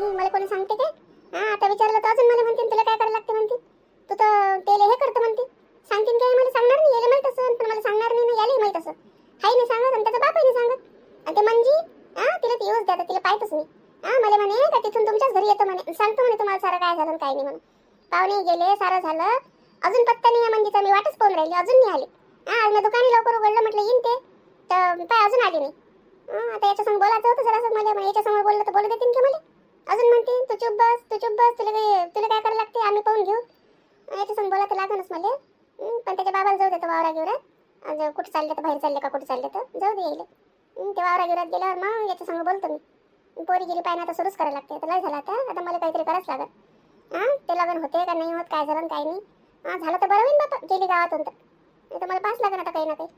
मी मला कोणी सांगते काय? हा आता विचारलं तर अजून मला म्हणते तुला काय करायला लागते म्हणते तू तर तेल हे करतो म्हणते. सांगतील काय मला सांगणार नाही याला माहीत असं पण मला सांगणार नाही ना यालाही माहीत असं. हाय नाही सांगत आणि त्याचा बापही नाही सांगत. आणि ते म्हणजे हा तिला ते येऊच द्या आता तिला पाहतच नाही. हा मला म्हणे का तिथून तुमच्याच घरी येतो म्हणे. सांगतो म्हणे तुम्हाला सारं काय झालं काय नाही म्हणून. पाहुणे गेले सारं झालं. अजून पत्ता नाही या मंजीचा मी वाटच पाहून राहिली अजून नाही आली. हा आज मी दुकानी लवकर उघडलं म्हटलं येईन ते. तर पाय अजून आली नाही. हा, आता याच्यासमोर बोलायचं होतं जरासं मला याच्यासमोर बोललं तर बोलू देतील की मला? अजून म्हणते तू चुप बस तू चुप बस तुला काय तुला काय करायला लागते? आम्ही पाहून घेऊ. याच्या संग बोला तर लागणच मला. पण त्याच्या बाबाला जाऊ देतो वावरा गिवरात. कुठे चालले तर बाहेर चालले का कुठे चालले तर जाऊ दे यायला. ते वावरा गिवरात गेल्यावर मग याच्या संग बोलतो मी. पोरी गेली पाहिजे आता सुरूच करायला लागते. तर लय झालं आता. आता मला काहीतरी करावंच लागत हां ते लग्न होते का नाही होत काय झालं काय नाही. हां झालं तर बरं होईल बापा गेली गावातून तर. तर मला पास लागेल आता काही ना काही.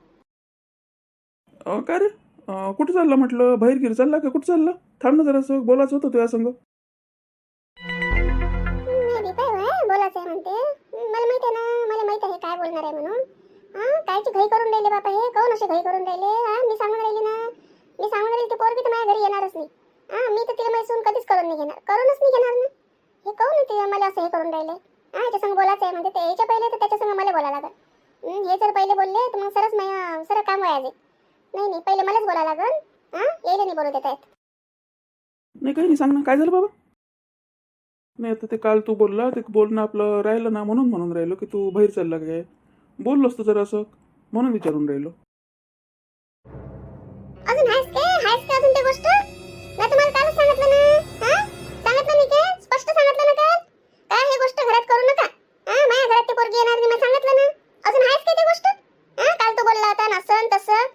अं, कुठं चाललं म्हटलं? बाहेर गिर चालला का? कुठं चाललं? थांब ना जरासं बोलायचं होतं तुझ्या संग. नाही दीपा बोलायचं आहे म्हणते. मला माहिती आहे ना मला माहीत आहे काय बोलणार आहे म्हणून. हा कायची घाई करून राहिले बापा हे. काऊन असे घाई करून राहिले? हा मी सांगून राहिली ना. मी सांगून राहिली ती पोरगी तर माझ्या घरी येणारच नाही. हा मी तर तिला मैसून कधीच करून नाही घेणार. करूनच नाही घेणार ना. हे काऊन ते मला असं हे करून राहिले? हा याच्या संग बोलायचं आहे म्हणजे ते याच्या पहिले तर त्याच्या संग मला बोलायला लागल. हे जर पहिले बोलले तर मग सरच मै सरळ काम व्हायचे नाही नाही पहिले मलाच बोलायला लागल. हा? यायला नाही बोलू देत आहेत. नाही काही नाही सांग ना काय झालं बाबा? नाही आता ते काल तू बोलला ते बोलणं आपलं राहिलं ना म्हणून म्हणून राहिलो की तू बाहेर चालला का काय? बोललो असतं जरासं म्हणून विचारून राहिलो. अजून हायस काय? हायस का अजून ते गोष्ट? मी तुम्हाला कालच सांगितलं ना? हा? सांगितलं नाही काय? स्पष्ट सांगितलं ना काल? काय हे गोष्ट घरात करू नका? हा? माझ्या घरात ती पोरगी येणार नाही मी सांगितलं ना? अजून हायस काय ते गोष्ट? हा? काल तू बोलला होता ना असं तसं.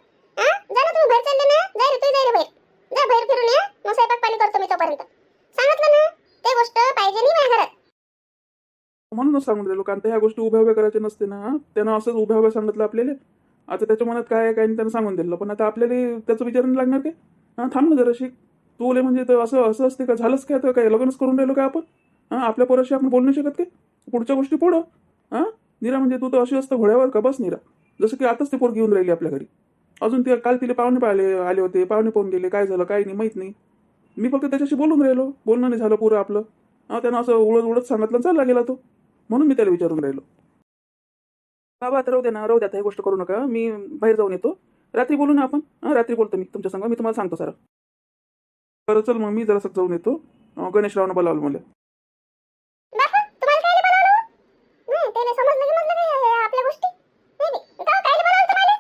जा ना तुम्ही बाहेर चालले ना. जाय रे तू जाय रे बाहेर. जा बाहेर फिरून या. मग स्वयंपाक पाणी करतो मी तोपर्यंत. सांगितलं ना ते गोष्ट पाहिजे नाही माझ्या घरात. म्हणूनच सांगून राहिलो कारण ह्या गोष्टी उभ्या उभ्या करायच्या नसते ना. त्यांना असंच उभ्या उभ्या सांगितलं आपल्याला. आता त्याच्या मनात काय आहे काय नाही त्यांना सांगून दिलं. पण आता आपल्याला त्याचं विचारण लागणार काय? हां थांब ना जराशी. तू बोले म्हणजे तर असं असं असते का? झालंच काय तर काय लग्नच करून राहिलो काय आपण? हां आपल्या पोराशी आपण बोलू नाही शकत काय? पुढच्या गोष्टी पुढं हां? निरा म्हणजे तू तर अशी असतं घोड्यावर का? बस निरा. जसं की आताच ते पोर घेऊन राहिली आपल्या घरी. अजून ते काल तिला पाहुणे पाहिले आले होते पाहुणे पाहून गेले काय झालं काय नाही माहीत नाही. मी फक्त त्याच्याशी बोलून राहिलो बोलणं नाही झालं पुरं आपलं. त्यानं असं उडत उडत सांगितलं चालला गेला तो. म्हणून मी त्याला विचारून राहिलो. बाबा आता राहू ना राहू द्या आता ही गोष्ट करू नका. मी बाहेर जाऊन येतो. रात्री बोलू ना आपण? हां रात्री बोलतो मी तुमच्या संग. मी तुम्हाला सांगतो सर. बरं चल मग मी जरासं जाऊन येतो. अं, गणेशरावनं बोलावलं मला बापा तुम्हाला काय बोलावलं नाही त्याला समजलं की म्हटलं काय आपल्या गोष्टी नाही नाही का काय बोलावलं तुम्हाला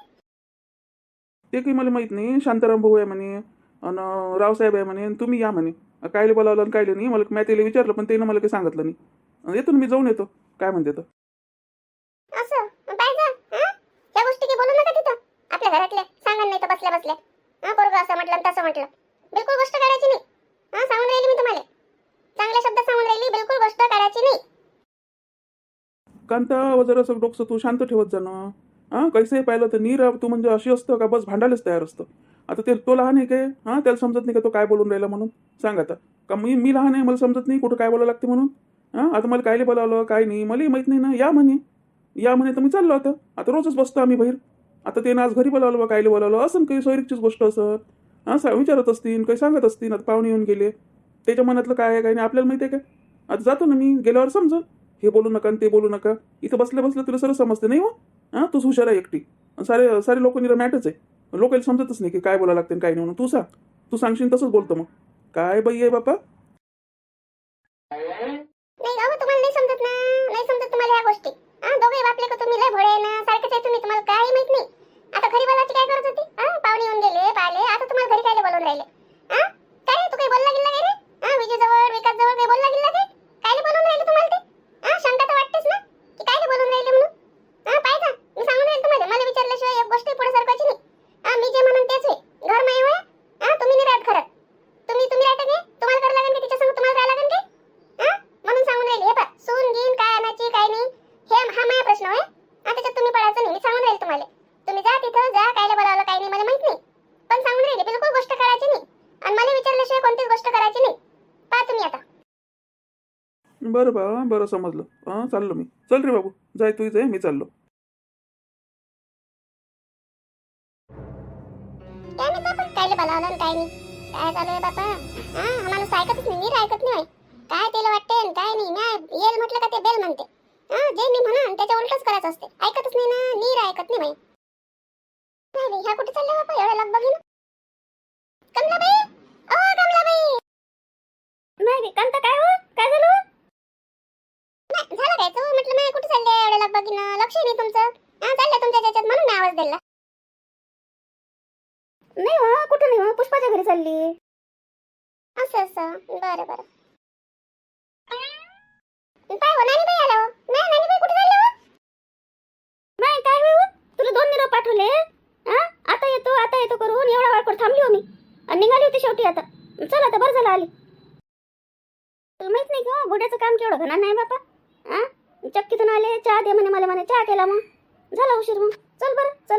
ते काही मला माहीत नाही. शांताराम भाऊ आहे म्हणे आणि रावसाहेब आहे म्हणे आणि तुम्ही या म्हणे. कायले बोलावलं आणि कायले नाही. मला मी त्याला विचारलं पण त्यानं मला काही सांगितलं नाही. येतो ना मी जाऊन येतो. काय म्हणते तर असं? आपल्या घरातल्या सांगा नाही तर बसल्या बसल्या. हा पोरगं असं म्हटलं तसं म्हटलं. बिलकुल गोष्ट करायची नाही. हा सांगून राहिली मी तुम्हाला. चांगल्या शब्दात सांगून राहिली बिलकुल गोष्ट करायची नाही. कांता जरासं डोकं तू शांत ठेवत जा ना. हां कसंही पाहिलं तर नीर तू म्हणजे अशी असतं का? बस भांडायलाच तयार असतं. आता ते तो लहान आहे काय? हां त्याला समजत नाही का तो काय बोलून राहिला म्हणून? सांग आता. का मी मी लहान आहे मला समजत नाही कुठं काय बोलावं लागते म्हणून? हां आता मला कायले बोलावलं काय नाही मलाही माहीत नाही ना. या म्हणे. या म्हणे तर मी चाललो आता. आता रोजच बसतो आम्ही बाहेर. आता ते आज घरी बोलावलं बा कायले बोलावलं असं काही सोयरीकचीच गोष्ट असं. हां सा विचारत असतील काही सांगत असतील आता पाहुणे येऊन गेले. त्याच्या मनातलं काय आहे काय नाही आपल्याला माहिती आहे का? आता जातो ना मी गेल्यावर समजा हे बोलू नका आणि ते बोलू नका. इथं बसल्या बसल्या तुला सर्व समजते नाही हो? हां? तूच हुशार आहे एकटी. आणि सारे सारे लोक निरा मॅटच आहे. लोकांना समजतच नाही की काय बोलायला लागते काय नाही म्हणून. तू सांग. तू सांगशील तसंच बोलतो मग. काय बाई आहे बापा? नाही अहो तुम्हाला नाही समजत ना. नाही समजत तुम्हाला या गोष्टी. हा दोघे बापले का तुम्ही लय भोळे आहे ना. सारखेच आहे तुम्ही. तुम्हाला काही माहीत नाही. आता घरी बोलायची काय गरज होती? हा पाहुणे येऊन गेले पाहिले. आता तुम्हाला घरी काय बोलून राहिले? हा? काय रे, तू काही बोलला गेला काय रे हा विजय जवळ विकास जवळ काही बोलला गेला काय कायले बोलून राहिले तुम्हाला ते हा शंका तर वाटतेच ना की कायले बोलून राहिले म्हणून हा पाहिजे मी सांगून राहिले तुम्हाला मला विचारल्याशिवाय एक गोष्ट पुढे सरकायची नाही हा मी जे म्हणून तेच होय घर माय होय हा तुम्ही नाही राहत घरात तुम्ही तुम्ही राहता काय तुम्हाला करावं लागेल का तिच्या संग तुम्हाला राहावं लागेल काय हा म्हणून सांगून राहिले हे पा सून घेईन काय आणायची काय नाही हे हा माझा प्रश्न आहे हा त्याच्यात तुम्ही पडायचं नाही मी सांगून राहील तुम्हाला तुम्ही जा तिथं जा कायला बोलावलं काय नाही मला माहीत नाही पण सांगून राहिले बिलकुल गोष्ट करायची नाही आणि मला विचारल्याशिवाय कोणतीच गोष्ट करायची नाही पहा तुम्ही आता बरं बा बरं समजलं. हां चाललो मी. चल रे बाबू. जाय तू जाय मी चाललो. काय नाही बाबा कायले बोलावलं आणि काय नाही? काय चालू आहे हा ऐकतच नाही नीर ऐकत नाही काय त्याला वाटते आणि काय नाही? येल म्हटलं का ते बेल म्हणते. हा जे मी म्हणा त्याच्या उलटच करायचं असते. ऐकतच नाही ना नीर ऐकत नाही बाई. नाही बाई, ह्या कुठे चालल्या बापा? एवढ्या कमलाबाई? ओ कमलाबाई! नाही कांता काय हो? काय झालं? नाही झालं काय? तू म्हटलं मी कुठे चालले एवढ्या लाग लक्ष नाही तुमचं. हा चाललं तुमच्या त्याच्यात म्हणून मी आवाज दिला. नाही हो कुठं नाही हो? पुष्पाच्या घरी चालली. असं असं. बरं बरं. काय हो नानी बाई आलो हो? नाही नानी बाई कुठे चालले नाही हो? काय हो? तुला दोन निरोप पाठवले हा? आता येतो आता येतो करून एवढा वेळ करून थांबली हो मी. आणि निघाली होती शेवटी आता. चल आता बरं झालं आली. तुला माहीत नाही का बुड्याचं काम केवढं घणार नाही बापा? हा चक्कीतून आले चहा दे म्हणे मला म्हणे चहा केला मग. झाला उशीर मग. चल बरं चल.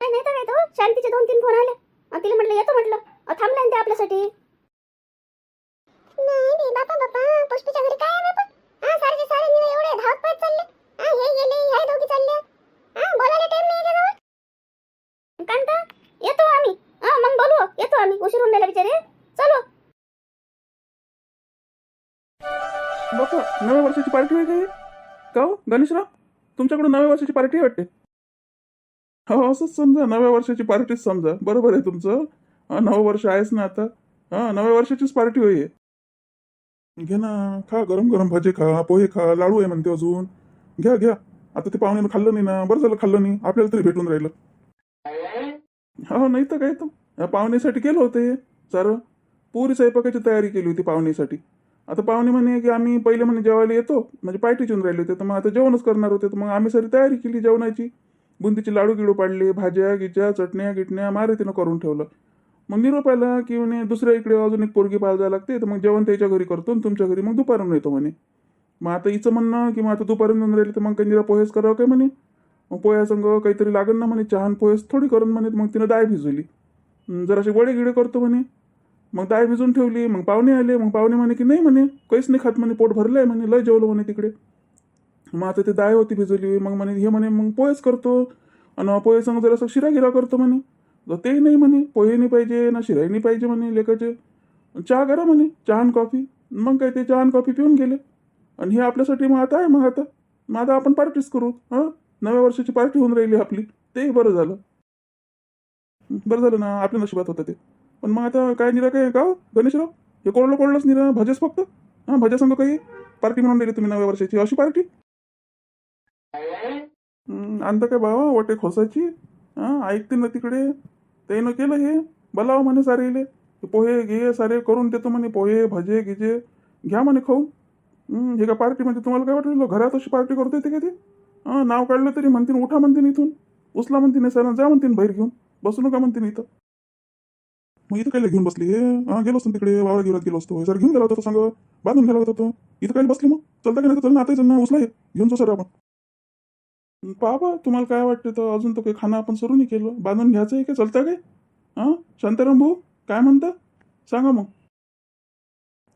नाही नाही तर काय तो शांतीचे दोन तीन फोन आले. तिला म्हटलं येतो म्हटलं. ना ते आपल्यासाठी. नाही नाही बापा बापा. पुष्पीच्या घरी काय आहे बापा? हा सारखे सारे निघा एवढे धावत पळत चालले. हा हे गेले ह्या दोघी चालले हा बोलायला टाइम नाही कांता येतो आम्ही. हा मग बोलू. येतो आम्ही. उशीर होऊन बिचारे. चलो. बापा नव्या वर्षाची पार्टी आहे काही का हो गणेशराव? तुमच्याकडून नव्या वर्षाची पार्टी आहे वाटते? हो असंच समजा नव्या वर्षाची पार्टीच समजा. बरोबर आहे तुमचं. नवं वर्ष आहेच ना आता. हा नव्या वर्षाचीच पार्टी होई घे ना खा गरम गरम भजे खा पोहे खा लाडू आहे म्हणते अजून. घ्या घ्या. आता ते पाहुण्यानं खाल्लं नाही ना. बरं झालं खाल्लं नाही. आपल्याला तरी भेटून राहिलं. हो नाही तर काय तर. या पाहुण्यासाठी केलं होतं हे. सारं. पुरी स्वयंपाकाची तयारी केली होती पाहुण्यासाठी. आता पाहुणे म्हणे की आम्ही पहिले म्हणे जेवायला येतो. म्हणजे पार्टी येऊन राहिले होते. तर मग आता जेवणच करणार होते. तर मग आम्ही सारी तयारी केली जेवणाची. बुंदीचे लाडू गिडू पाडले भाज्या गिज्या चटण्या गिटण्या मारे तिनं करून ठेवलं. मग निरोप आला की म्हणे दुसऱ्या इकडे अजून एक पोरगी पाहायला जायला लागते. तर मग जेवण त्याच्या घरी करतो आणि तुमच्या घरी मग दुपारून येतो म्हणे. मग आता हिचं म्हणणं की मग आता दुपारून येऊन राहिले तर मग काही निरा पोहेच करावं काय म्हणे? मग पोह्यासंग काहीतरी लागेल ना म्हणे. चहान पोहेच थोडी करून म्हणे. मग तिनं दाय भिजवली. अं, असे वडे गिडे करतो म्हणे. मग डाळ भिजून ठेवली मग पाहुणे आले मग पाहुणे म्हणे की नाही म्हणे काहीच नाही खात म्हणे पोट भरलंय म्हणे लय जेवलं म्हणे तिकडे. मग आता ते डाळ होती भिजवली मग म्हणे हे म्हणे मग पोहेच करतो. आणि पोहे संग जरासं शिरा गिरा करतो म्हणे. तर तेही नाही म्हणे पोहे नाही पाहिजे ना शिराही नाही पाहिजे म्हणे लेकाचे चहा करा म्हणे चहा आणि कॉफी. मग काय ते चहा आणि कॉफी पिऊन गेले. आणि हे आपल्यासाठी मग आता आहे मग आता. मग आता आपण पार्टीच करू हां? नव्या वर्षाची पार्टी होऊन राहिली आपली. तेही बरं झालं. बरं झालं ना आपल्या नशिबात होतं ते. पण मग आता काय निरा काय? का हो? गणेशराव? हे कोरलं कोरडलंच निरा? भजेच फक्त? हां भज्या संग काही पार्टी म्हणून दिली तुम्ही नव्या वर्षाची. अशी पार्टी? आणतं काय बाबा वाटे खोसायची? हां ऐकते ना तिकडे. त्यानं केलं हे. बोलावं म्हणे सारेले. पोहे घे सारे करून देतो म्हणे. पोहे भजे गिजे. घ्या म्हणे खाऊन. हे का पार्टी म्हणजे तुम्हाला काय वाटलं? घरात अशी पार्टी करता येते का ते हां नाव काढलं तरी म्हणतीन उठा म्हणतीन इथून. उचला म्हणतीन सर जा म्हणतीन बाहेर घेऊन. बसू नका म्हणतीन इथं. मग इथं काय घेऊन बसली? हे गेलो असतो तिकडे वावर गिरात गेलो असतो. सर घेऊन गेला होता सांग बांधून गेला होता तो. इथं काय बसली मग? चलता का नाही तर चल ना आता ना उचला घेऊन जाऊ सर आपण. बाबा तुम्हाला काय वाटतं तर अजून तर काही खाणं आपण सुरू नाही केलं. बांधून घ्यायचं आहे का चलता काय? हां? शांताराम भाऊ काय म्हणता? सांगा मग.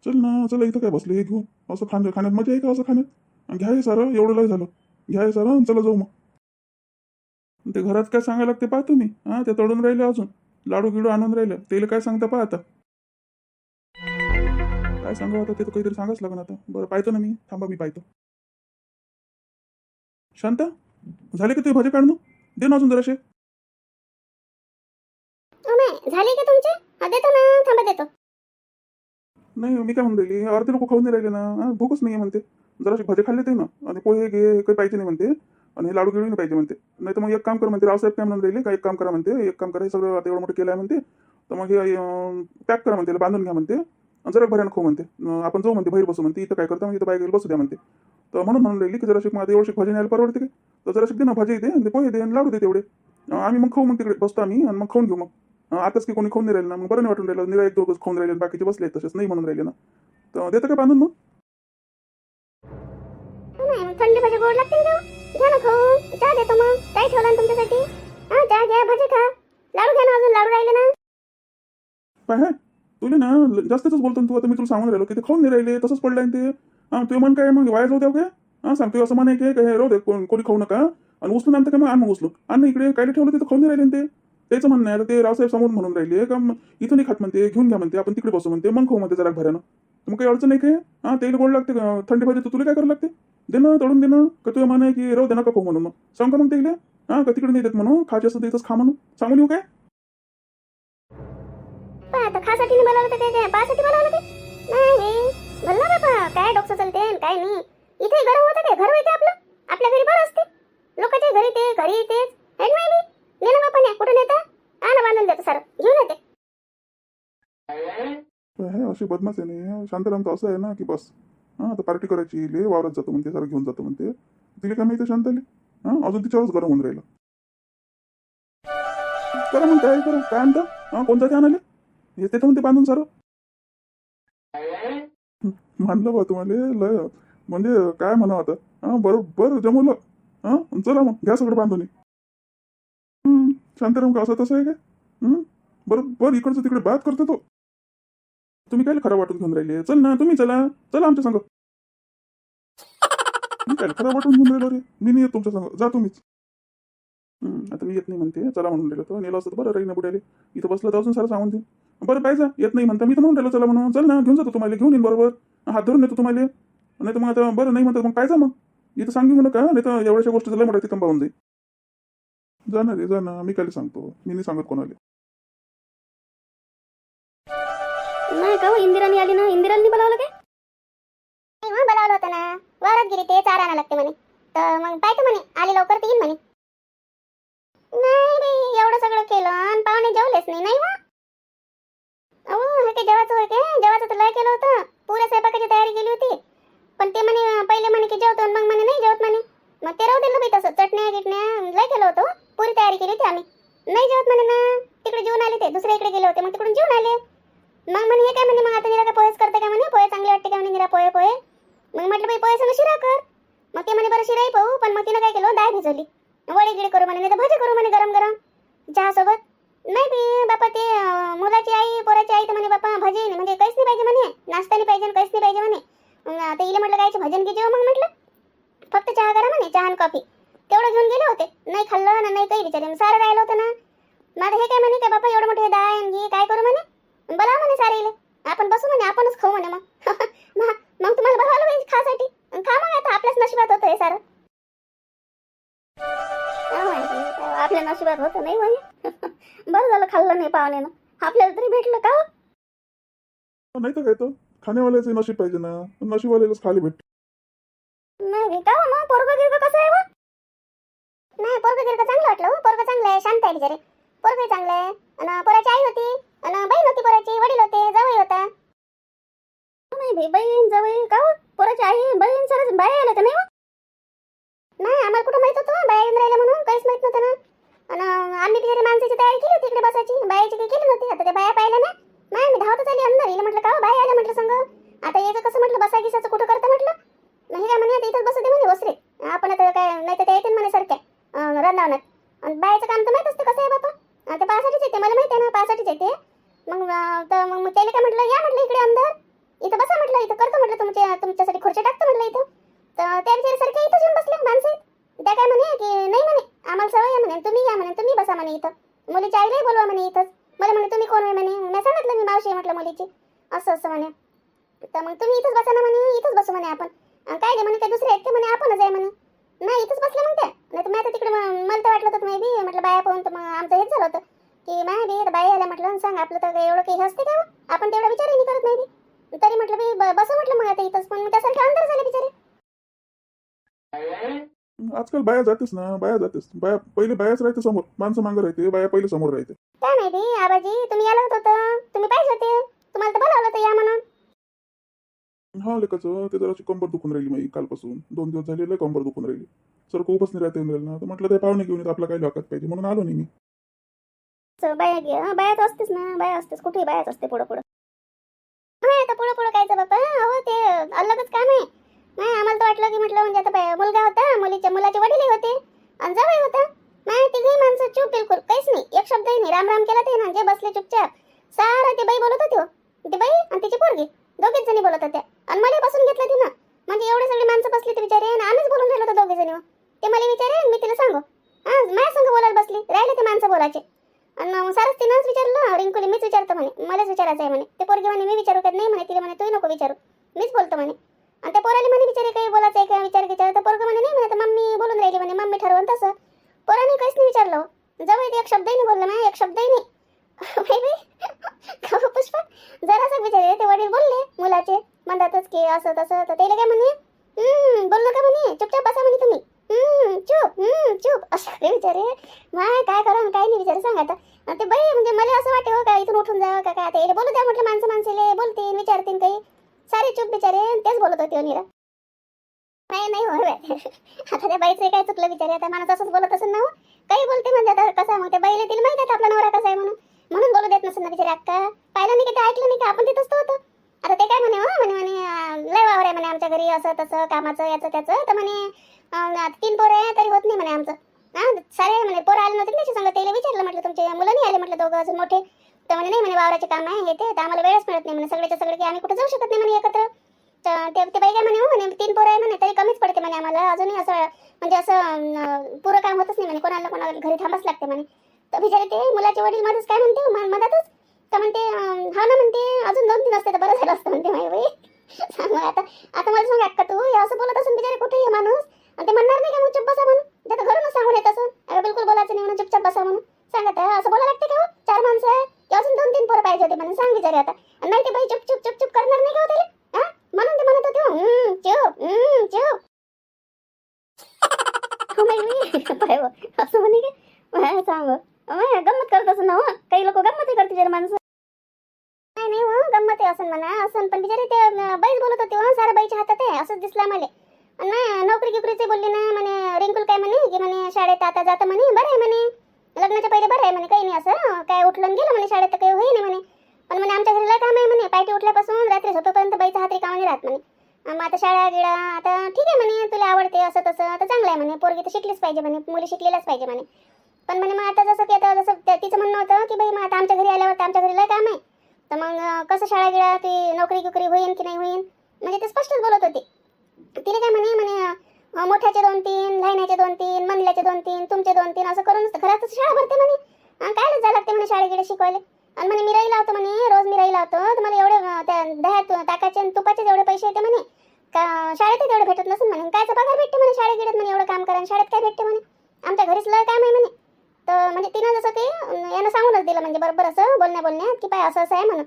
चल ना चला इथं काय बसले? हे घेऊन. असं खाण्या खाण्यात मजा आहे का असं खाण्यात? घ्या हे सारं एवढं लय झालं. घ्या हे सारं चला जाऊ मग. ते घरात काय सांगायला लागते पाहतो मी हां ते तळून राहिले अजून. लाडू गिडू आणून राहिले. तेला काय सांगता पहा आता. काय सांगा आता ते तर काहीतरी सांगाच लागेल आता. बरं पाहतो ना मी. थांबा मी पाहतो. शांता झाले का ते भजे काढणं दे ना अजून जराशे. झाले का तुमचे? हा देतो ना. थांबा देतो. नाही मी काय म्हणून राहिली? अर्धे लोक खाऊन नाही राहिले ना. हा, भूकच नाही म्हणते. जराशे भजे खाल्ले ते ना. आणि पोहे घे काही पाहिजे नाही म्हणते. आणि हे लाडू गिळू नाही पाहिजे म्हणते. नाही तर मग एक काम कर म्हणते रावसाहेब काय म्हणून राहिले का एक काम करा म्हणते एक काम करा हे सगळं आता एवढं मोठं केलं आहे म्हणते. तर मग हे पॅक करा म्हणते बांधून घ्या म्हणते. आणि जरा भऱ्यानं खाऊ म्हणते. आपण जाऊ म्हणते बाहेर बसू म्हणते इथं काय करता मग इथं बाहेर बसू द्या म्हणते. तर म्हणून म्हणून राहिली की जरा मग आता एवढं भाजी न्यायला परवडते की? तर जराशी दे ना भाजी दे आणि ते पोहे दे आणि लाडू दे तेवढे. आम्ही मग खाऊ मग तिकडे बसतो आम्ही आणि मग खाऊन घेऊ मग. आताच की कोणी खाऊन नाही राहिलं ना मग बरं नाही वाटून राहिलं निरा एक दोघं खाऊन राहिले बाकीचे बसले तसेच नाही म्हणून राहिले ना. तर देतं का बांधून मग? थंडी भाजी गोड लागते घ्या ना खाऊ. चहा देतो मग. काय ठेवला ना तुमच्यासाठी? हा चहा घ्या भजी खा. लाडू घ्या ना अजून लाडू राहिले ना. काय तुला ना ल- जास्तच बोलतो ना तू. आता मी तुला सांगून राहिलो की ते खाऊन नाही राहिले तसंच पडलाय ते. हा तुझं मन काय मग? वाया जाऊ द्याव हो काय? हा सांगतो असं म्हणे की काय राहू दे कोण- कोणी खाऊ नका. आणि उचलून आणतं का मग? आण मग उचलून. आण ना इकडे. काय ठेवलं तिथं खाऊन नाही राहिले ना ते. त्याचं म्हणणं आहे. आता ते रावसाहेब समोर म्हणून राहिले. का मग इथं नाही खात म्हणते घेऊन घ्या म्हणते. आपण तिकडे बसू म्हणते. मग खाऊ म्हणते जरा भऱ्यानं तर मग काही अडचण नाही काय हा? तेल गोड लागते का थंडी पाहिजे तर तुला काय करावं लागते? दे ना तळून दे ना का तुझं मन आहे की राहू दे नका खाऊ म्हणून मग. सांग का मग ते हां का तिकडे नाही देत म्हणून? खायचे असतं तर इथंच खा म्हणून. सांगून येऊ काय? आता खासाठी नाही बोलावलं तर काय काय पासाठी बोलावलं ते? नाही भल ना बापा काय डोकं चालते आणि काय नाही. इथे गरम होतं काय? घर होते आपलं? आपल्या घरी बरं असते. लोकांच्या घरी ते घरी तेच. ना मी ने ना बापा नाही कुठून येतं आणा बांधून देतो सारं. घेऊन येते. पण अशी बदमाश आहे शांताराम तर असं आहे ना की बस. हां आता पार्टी करायची ले वावरात जातो म्हणते सारं घेऊन जातो म्हणते. तिला काय माहिती शांताले? हां अजून तिच्यावरच गरम होऊन राहिलं. करा मग काय करा. काय आणता? हां कोणता ते आणाले? येते तर म्हणते बांधून सारं. मानलं बा तुम्हाला लय. म्हणजे काय म्हणा आता? हां बरोबर जमवलं. हां चला मग घ्या सगळं बांधून. हं, शांताराम का असं तसं आहे काय? बरोबर इकडचं तिकडे बात करतो तो. तुम्ही काय खराब वाटून घेऊन राहिले? चल ना तुम्ही चला. चला आमच्या संग. मी काय खराब वाटून घेऊन राहिलो रे? मी नाही येत तुमच्या संग. जा तुम्हीच. आता मी येत नाही म्हणते. चला म्हणून राहिलो तो नेलं असतं तर बरं राहील ना बुड्याले. इथं बसलं तर अजून सारं सांगून दे बरं पाहिजे येत नाही म्हणता. मी तर म्हणून राहिलो चला म्हणून. चल ना घेऊन जातो तुम्हाला. घेऊन येईन बरोबर. हात धरून येतो तुम्हाला. नाही तर मग आता बरं नाही म्हणतात मग काय जा मग? इथं सांगू म्हणू का? नाही तर एवढ्याशा गोष्टी झाल्या मोठ्या तिथं पाहून जाईल जाणार रे जाणार मी काय सांगतो. मी नाही सांगत कोणाला. नाही का इंदिरानी आली ना. इंदिरानी बोलावलं काय? नाही बोलावलं होतं ना. वारात गेली ते चार आणा लागते म्हणे. तर मग पाहतो म्हणे आले लवकर ते येईन म्हणे. नाही रे एवढं सगळं केलं आणि पाहुणे जेवलेच नाही नाही अहो हे काय जेवायचं होते जेवायचं तर लय केलं होतं. पुऱ्या स्वयंपाकाची तयारी केली होती. पण ते म्हणे पहिले म्हणे की जेवतो मग म्हणे नाही जेवत म्हणे. मग ते राहू दिलं बाई तसं चटण्या गिटण्या. लय केलं होतं. पुरी तयारी केली होती आम्ही. नाही जेवत म्हणे ना. तिकडे जेवून आले ते. दुसऱ्या इकडे गेले होते. मग तिकडून जेवून आले. मग म्हणे हे काय म्हणे मग आता निरा काय पोहेच करते का म्हणे? पोहे चांगले वाटते का म्हणे निरा पोहे पोहे? मग म्हटलं बाई पोहे सांग शिरा कर. मग ते म्हणे बरं शिराई पाहू. पण मग तिनं काय केलं डाळ भिजवली. वडी गिडी करू म्हणे नाही तर भजी करू म्हणे गरम गरम चहा सोबत नाही बी बापा ते मुलाची आई पोराची आई तर म्हणे बापा भजी म्हणजे काहीच नाही पाहिजे म्हणे. नाश्ता नाही पाहिजे आणि काहीच नाही पाहिजे म्हणे. आता इले म्हटलं गायचे भजन घे मग म्हटलं फक्त चहा करा म्हणे चहा आणि कॉफी. तेवढं घेऊन गेले होते. नाही खाल्लं ना नाही काही विचारलं सारं राहिलं होतं ना. मग हे काय म्हणे काय बापा एवढं मोठे दाय आणि घे काय करू म्हणे? बोलाव म्हणे सारे आपण बसू म्हणे आपणच खाऊ म्हणे मग. मग तुम्हाला बोलावलं पाहिजे खासाठी? खा मग आता आपल्याच नशिबात होतं हे सारं. आपल्या नशिबात होतं नाही म्हणे. बरं झालं खाल्लं नाही पाहुण्यानं. आपल्याला तरी भेटलं का हो? नाही तर काय खाण्यावाल्याचे नशीब पाहिजे ना. नशीबवाल्यालाच खाली भेट नाही का हो मग? पोरगं गिरगं कसं आहे बा नाही पोरगं गिरगं चांगलं वाटलं हो. पोरगं चांगलं आहे शांत आहे बिचारे. पोरगं चांगलं आहे. आणि पोराची आई होती. आणि बहीण होती पोराची वडील होते जावई होता. नाही बे बहीण जावई का हो? पोराची आई बहीण सरच बाया आल्या का नाही? नाही आम्हाला कुठं माहीत होतं बाया येऊन राहिल्या म्हणून काहीच माहीत नव्हतं ना. आणि आम्ही बिचारी माणसाची तयारी केली होती इकडे बसायची बायाची काही केली नव्हती आता त्या बाया पाहिल्या ना. नाही मी धावतच आली अंदर हिला म्हटलं का बाया आल्या म्हटलं संग. आता याचं कसं म्हटलं बसा गिसाचं कुठं करतं म्हटलं? नाही काय म्हणे आता इथंच बसू दे म्हणे वसरे. आपण आता काय नाही तर त्या येतील म्हणे सारख्या रांधावण्यात. आणि बायचं काम तर माहीत असते कसं आहे बापा? ते पायासाठीच येते मला माहिती आहे ना पायासाठीच येते मग तर मग मग त्याला काय म्हटलं? या म्हटलं इकडे अंदर. इथं बसा म्हटलं इथं करतो म्हटलं तुमच्या तुमच्यासाठी खुर्च्या टाकतो म्हटलं इथं तर त्या बिचारी सारख्या इथं येऊन बसले माणसं आहेत. त्या काय म्हणे की नाही म्हणे आम्हाला सवय आहे म्हणे तुम्ही या म्हणे तुम्ही बसा म्हणे इथं मुलीची आईलाही बोलवा म्हणे इथंच मला म्हणे तुम्ही कोण आहे म्हणे मी सांगितलं मी मावशी आहे म्हटलं मुलीची असं असं म्हणे तर मग तुम्ही इथंच बसा ना म्हणे इथंच बसू म्हणे आपण अन् काय नाही म्हणे ते दुसरे आहेत ते म्हणे आपणच आहे म्हणे नाही इथंच बसले मग त्या नाही तर मी आता तिकडे म- मला तर वाटलं होतं तुम्ही बी म्हटलं बाया पाहून तर मग आमचं हेच झालं होतं की माय बी बाई आल्या म्हटलं आणि सांग आपलं तर काही एवढं काही असते का हो? आपण तेवढा विचारही नाही करत नाही बी तरी म्हटलं बी ब- बसू म्हटलं मग आता इथंच पण मग त्यासारखे अंदर झाले बिचारे आजकाल बाया जातेच ना बाया जातेच बाया पहिले बायाच राहते समोर माणसं मागं राहते बाया पहिले समोर राहते. काय माहिती आबाजी तुम्ही आला होतं तुम्ही पाहिजे होते? तुम्हाला तर बोलावलं होतं या म्हणून. हा लेखाचं ते जराशी कंबर दुखून राहिली माझी कालपासून. दोन दिवस झालेलं कंबर दुखून राहिली. सर खूपच नाही राहते राहिलं ना. तर म्हटलं ते पाहुणे घेऊन येत आपला काही लाकत पाहिजे. म्हणून आलो नाही मी. बाया घे हा बायाच असतेच ना बाया असतेच कुठेही बायाच असते पुढं पुढं. नाही आता पुढं पुढं कायचं बाप्पा अहो ते अलगच काम आहे. नाही आम्हाला तर वाटलं की म्हटलं म्हणजे आता मुलगा होता मुलीच्या मुलाचे वडीलही होते. आणि जावई होता. नाही तिघे माणसं चूप बिलकुल काहीच नाही. एक शब्दही नाही. राम राम केला ते ना जे बसले चुपचाप. सारं ते बाई बोलत होती हो. ती बाई आणि तिची पोरगी. दोघीच जणी बोलत होत्या. आणि मला बसून घेतलं ना म्हणजे एवढे सगळे माणसं बसली ती बिचारे. आणि आम्हीच बोलून राहिलो होतो दोघे जणी हो. ते मला विचारे मी तिला सांगू. आज माझ्या संग बोलायला बसली. राहिले ते माणसं बोलायचे. आणि सारच तिनंच विचारलं. रिंकुली मीच विचारतो म्हणे. मलाच विचारायचं आहे म्हणे. ते पोरगी म्हणे मी विचारू का? नाही म्हणे. तिला म्हणे तू नको विचारू. विचार विचार तर पोरग म्हणे नाही म्हणे तर मम्मी बोलून राहिली म्हणे मम्मी ठरवून तसं. पोराने काहीच नाही विचारलं हो. जवळ एक शब्दही नाही बोलला ना एक शब्दही नाही. पुष्पा जरासं विचारे ते वडील बोलले मुलाचे म्हणतातच की असं तसं तर त्याला काय म्हणे "हम्म, का नका म्हणे? चुपचाप बसा म्हणे तुम्ही. "हम्म, चुप हम्म, चुप. असं विचारे माय काय करा काय नाही विचारे सांगा आता. ते बाई म्हणजे मला असं वाटे हो का इथून उठून जा का काय आता बोलू द्या म्हटलं माणसं माणसेले बोलतील विचारतील काही. सारे चुप बिचारे तेच बोलत होते हो अनिरा नाही नाही होय आता त्या बाईचं काय चुकलं बिचारे? आता माणूस असंच बोलत असेल ना हो. काही बोलते म्हणजे आता कसं? मग त्या बाईला तिला माहिती आहे आपला नवरा कसा आहे म्हणून. म्हणून बोलू देत नसेल ना बिचारे अक्का. पाहिलं नाही का ते? ऐकलं नाही का? आपण तिथंच होतो. आता ते काय म्हणे हो? म्हणे म्हणे लय वावर आहे म्हणे आमच्या घरी. असं तसं कामाचं याचं त्याचं. तर म्हणे तीन पोरं आहे तरी होत नाही म्हणे आमचं. हा? सारे म्हणे पोरं आले नव्हते त्याच्या सांगलं त्याला विचारलं म्हटलं तुमचे मुलं नाही आले? म्हटलं दोघं अजून मोठे. तर म्हणे नाही म्हणे वावराचे काम आहे हे ते. तर आम्हाला वेळच मिळत नाही म्हणे. सगळ्याच्या सगळे की आम्ही कुठे जाऊ शकत नाही म्हणे एकत्र. ते ते बाई काय म्हणे हो म्हणे तीन पोरं आहे म्हणे तरी कमीच पडते म्हणे आम्हाला. अजूनही असं म्हणजे असं पुरं काम होतच नाही म्हणे. कोणाला कोणाला घरी थांबाच लागते म्हणे. तर बिचारे ते मुलाचे वडील मध्येच काय म्हणते म- मधातच? तर म्हणते हा ना म्हणते अजून दोन तीन असते तर बरं झालं असतं म्हणते माई बाई. सांग आता आता मला सांग अक्का तू हे असं बोलत असून बिचारे कुठे हे माणूस? आणि ते म्हणणार नाही का मग चुप बसा म्हणून? ते तर घरूनच सांगून येत असं. अगं बिलकुल बोलायचं नाही म्हणून चुपचाप बसा म्हणून. सांगत आहे असं बोला लागते का हो? चार माणसं आहे. की अजून दोन तीन पोरं पाहिजे होते म्हणून सांग बिचारे आता. नाही ते बाई चुप चुप चुप चुप करणार नाही का हो त्याला हा? म्हणून ते म्हणत होते हो, "हम्म, चुप हम्म, चुप हो असं म्हणे की? सांग. गंमत करत असं ना काही लोक गंमत करते जर माणसं. नाही नाही हो गंमत आहे असं म्हणा असं. पण बिचारे ते बाईच बोलत होते हो सारा बाईच्या हातात आहे असंच दिसलं मला नाही नोकरी गिकरीचे बोलली ना म्हणे रिंकुल काय म्हणे की म्हणे शाळेत आता जातं म्हणे बरं आहे म्हणे. लग्नाच्या पहिले बरं आहे म्हणे काही नाही असं काय उठलं गेलं म्हणे शाळेत काही होई नाही म्हणे. पण म्हणे आमच्या घरीला काम आहे म्हणे. पायटी उठल्यापासून रात्री झोपेपर्यंत बाईचा हात रिकामा नाही राहत म्हणे. मग आता शाळा गिळा आता ठीक आहे म्हणे तुला आवडते असं तसं तर चांगलं आहे म्हणे पोरगी तर शिकलीच पाहिजे म्हणे मुली शिकलेल्याच पाहिजे म्हणे. पण म्हणे मग आता जसं की आता जसं तिचं म्हणणं होतं की बाई मग आता आमच्या घरी आल्यावर आमच्या घरी लय काम आहे. तर मग कसं शाळा गिळा ती नोकरी गिकरी होईन की नाही होईन? म्हणजे ते स्पष्टच बोलत होते. तिने काय म्हणे म्हणे मोठ्याचे दोन तीन लहानाचे दोन तीन मनल्याचे दोन तीन तुमचे दोन तीन असं करून घरातच शाळा भरते म्हणे. काय जायला लागते म्हणे शाळेकडे शिकवायला? आणि म्हणे मी राहिला होतो म्हणे रोज मी राहिला होतो तर मला एवढे त्या दह्या ताकाचे आणि तुपाचे जेवढे पैसे येते म्हणे. का शाळेत तेवढं भेटत नसून म्हणे. कायचा पगार भेटते म्हणे शाळेत गेलेत म्हणे एवढं काम करा शाळेत काय भेटते म्हणे. आमच्या घरीच लय काम आहे म्हणे. तर म्हणजे तिनं जसं ते यानं सांगूनच दिलं म्हणजे बरोबर असं बोलण्या बोलण्यात की पाय असं असं आहे म्हणून.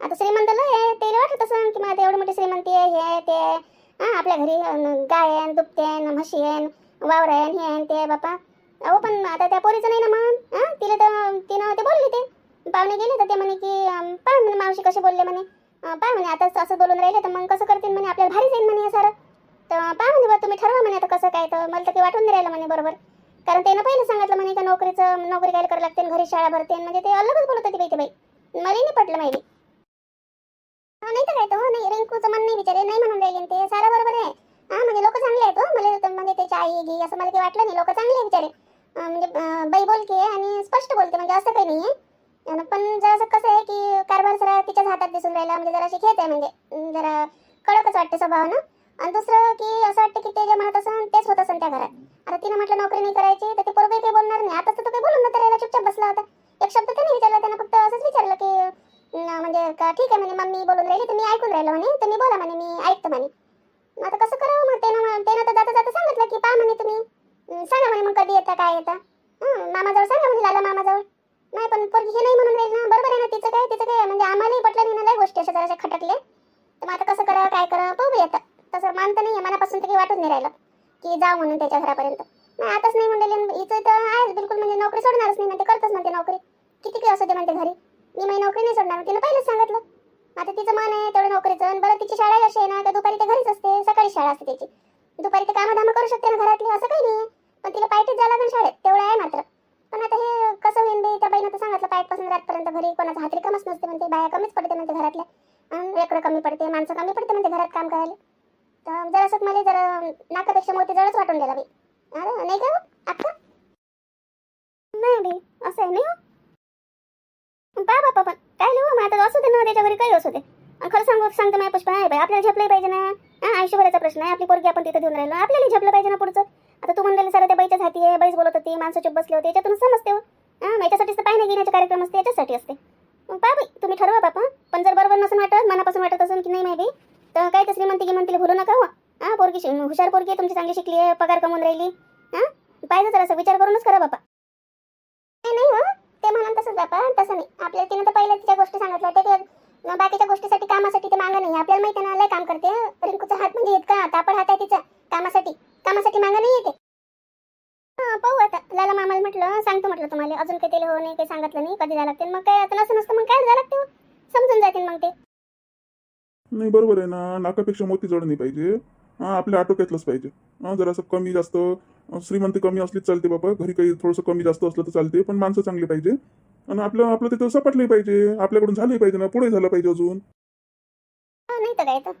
आता श्रीमंतला हे आहे ते वाटत असं की मग एवढं एवढी मोठी श्रीमंती आहे हे आहे, ते आहे. हा आपल्या घरी गाय आहे दुपते म्हशी आहे वावर आहे हे आहे ते आहे बापा. अहो पण आता त्या पोरीचं नाही ना मग हां तिला तर तिनं ते बोलली ते. पाहुणे गेले तर ते म्हणे की अं, म्हणे मावशी कसे बोलले म्हणे. पाय म्हणे आता असं बोलून राहिले तर मग कसं करतील म्हणे आपल्याला भारी जाईल म्हणे सर. तर पाय म्हणे बरं तुम्ही ठरवा म्हणे आता कसं काय तर मला तर काही वाटून नाही राहिलं म्हणे बरोबर. कारण त्यानं पहिलं सांगितलं म्हणे का नोकरीचं नोकरी काय करायला लागते घरी शाळा भरते म्हणजे ते अलगच बोलत होती बाई ते बाई. मला नाही पटलं माहिती. नाही तर काय तो नाही रिंकूचं मन नाही विचारे नाही म्हणून राहिले ते सारं बरोबर आहे. हा म्हणजे लोक चांगले आहेत हो, मला म्हणजे त्याची आई घे असं मला काही वाटलं नाही लोक चांगले आहे बिचारे. म्हणजे बाई बोलते आणि स्पष्ट बोलते म्हणजे असं काही नाही आहे पण जरासं कसं आहे की कारभार जरा तिच्याच हातात दिसून राहिला म्हणजे जराशी खेळत आहे म्हणजे जरा कडकच वाटते स्वभावानं. आणि दुसरं की असं वाटतं की ते जे म्हणत असं तेच होत असं त्या घरात. आता तिनं म्हटलं नोकरी नाही करायची तर ते पोरगे काही बोलणार नाही. आता तर तो काही बोलून नव्हता राहिला चुपचाप बसला होता. एक शब्द त्याने विचारला त्यानं फक्त असंच विचारलं की म्हणजे का ठीक आहे म्हणे मम्मी बोलून राहिली तर मी ऐकून राहिलो म्हणे तुम्ही बोला म्हणे मी ऐकतो म्हणे. मग आता कसं करावं मग? त्यानं म्हण- त्यानं तर जाता जाता सांगितलं की पा म्हणे तुम्ही. सांगा म्हणे मग कधी येता काय येता. हं, मामाजवळ सांगा म्हणे लाला मामाजवळ. नाही पण पोरगी हे नाही म्हणून राहील ना. बरोबर आहे ना तिचं काय तिचं काय? म्हणजे आम्हालाही पटलं नाही ना लय गोष्टी अशा जराशा खटकले तर मग आता कसं करावं काय करावं पाहू आता. तसं मानत नाही आहे मनापासून तर काही वाटून नाही राहिलं की जाऊ म्हणून त्याच्या घरापर्यंत. नाही आताच नाही म्हणले हिचं तर आहेच बिलकुल म्हणजे नोकरी सोडणारच नाही म्हणते करतच म्हणते नोकरी. किती काही असू दे म्हणते घरी. मी माझी नोकरी नाही सोडणार तिनं पहिलेच सांगितलं. आता तिचं मन आहे तेवढं नोकरीचं आणि बरं तिची शाळा अशी आहे ना तर दुपारी ते घरीच असते सकाळी शाळा असते त्याची. दुपारी ते कामं धामं करू शकते ना घरातली असं काही नाही पण तिला पायटीच जायला लागेल शाळेत तेवढं आहे मात्र पण आता हे कसं होईल बे त्या बाईनं रातपर्यंत घरी कोणाचा हात रिकामच नसते म्हणते बाया कमीच पडते म्हणते घरातल्या. आणि कमी पडते माणसं कमी पडते म्हणते घरात काम करायला. तर जरासं मला जरा नाकापेक्षा मोठी जळच वाटून गेला बाई. अरे नाही का हो, आत्ता? नाही बाई असं आहे नाही हो. पा बापा पण काय नाही हो, मग आता असू दे ना त्याच्या घरी काही असू दे. खरं सांगू सांगते माझ्या पुष्पा आहे बाई आपल्याला झेपलंही पाहिजे ना. हा आयुष्यभराचा प्रश्न आहे आपली पोरगी आपण तिथे देऊन राहिलो. आपल्याला झेपलं पाहिजे ना पुढचं. आता तू म्हणलेलं सर त्या बाईच्याच हाती आहे बाईच बोलत होती माणसं चुप बसले होते याच्यातून समजते हो. हा मग याच्यासाठीच तर पाहिजे घेण्याचे कार्यक्रम असते याच्यासाठी असते. मग पहा बाई तुम्ही ठरवा बापा पण जर बरोबर नसून वाटत मनापासून वाटत असेल की नाही माहिती तर काय तर श्रीमंती गिमंतीला भुलू नका हो. हा पोरगी हुशार पोरगी आहे, तुमची चांगली शिकली आहे पगार कमवून राहिली. हा पाहिजे तर असं विचार करूनच करा बापा. नाही नाही हो ते म्हणून तसंच बापा तसं नाही. आपल्याला तिनं तर पहिल्या तिच्या गोष्टी सांगितल्या ते बाकीच्या गोष्टीसाठी कामासाठी ते मागं नाही. आपल्याला माहिती नाही ना लय काम करते रिंकूचा हात म्हणजे इतका तापड हात आहे तिचा कामासाठी. कामासाठी मागं नाही येते. पाहू आता. लाला मामाला म्हटलं सांगतो म्हटलं तुम्हाला. अजून काही त्याला हो नाही काही सांगितलं नाही कधी जायला लागते मग काय आता नसं नसतं मग काय जायला लागते? समजून जातील मग ते. नाही बरोबर आहे ना. नाकापेक्षा मोती जड नाही पाहिजे. हा आपल्या आटोक्यातलंच पाहिजे. हा जरासं कमी जास्त श्रीमंती कमी असलीच चालते बाबा. घरी काही थोडंसं कमी जास्त असलं तर चालते पण माणसं चांगली पाहिजे. आणि आपलं आपलं तिथं सपाटलंही पाहिजे. आपल्याकडून झालंही पाहिजे ना. पुढे झालं पाहिजे अजून. हा, नाही तर काय तर.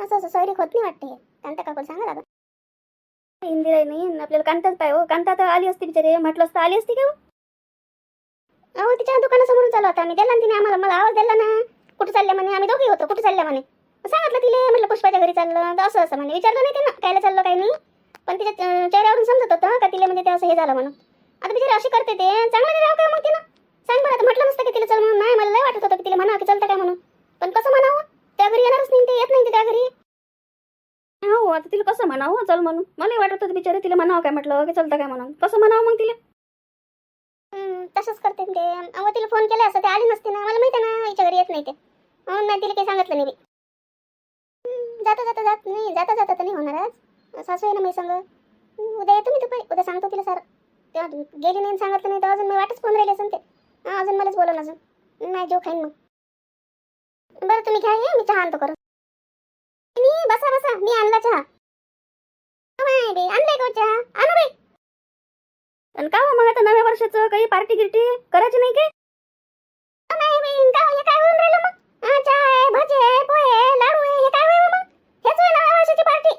असं असं सोयरीक होत नाही वाटते. कांता काकूला सांगा लागत इंदिराई नाही आपल्याला कांताच पाय हो. कांता तर आली असती बिचारे. म्हटलं असतं आली असती का हो? अहो तिच्या दुकानासमोरून चालू होता. आम्ही दिला ना तिने आम्हाला. मला आवाज दिला ना. कुठे चालल्या म्हणे? आम्ही दोघी होतो. कुठे चालल्या म्हणे? सांगितलं तिले. म्हटलं पुष्पाच्या घरी चाललं. तर असं असं म्हणे. विचारलं नाही ते ना कायला चाललं काही नाही. पण तिच्या चेहऱ्यावरून समजत होतं का तिला म्हणजे ते असं हे झालं म्हणून. आता बिचारी अशी करते ते. चांगलं नाही राव काय मग तिनं? सांग बरं. म्हटलं नसतं की तिला चल म्हणून. नाही मला लय वाटत होतं की तिला म्हणा की चलतं काय म्हणून. पण कसं म्हणावं? त्या घरी येणारच नाही ते येत नाही ते त्या घरी. हो आता तिला कसं म्हणावं? चल म्हणून. मलाही वाटत होतं बिचारे तिला म्हणावं काय म्हटलं. की चलता काय म्हणावं. कसं म्हणावं मग तिला? तसंच करते ते. अहो तिला फोन केला असं ते आली नसती ना. मला माहिती ना हिच्या घरी येत नाही ते. म्हणून नाही तिला काही सांगितलं नाही जाता जाता जात नाही. जाता जाता तर नाही होणार आज. सासू आहे ना मी सांग. उद्या येतो मी तू उद्या सांगतो तिला सर. तेव्हा गेली नाही सांगितलं नाही तर अजून मी वाटच फोन राहिले असेल ते. अजून मलाच बोलून अजून. नाही जेव खाईन मग. बरं तुम्ही घ्या मी चहा आणतो करून. मी आणला चहा. अमाय आणलाय का चहा? आणा बाई. आणि का हो मग आता नव्या वर्षाचं काही पार्टी गिर्टी करायची नाही काय? काय होऊन राहिलं मग? चहा आहे भजे पोहे लाडू आहे हे काय होय मग? हेच नव्या वर्षाची पार्टी.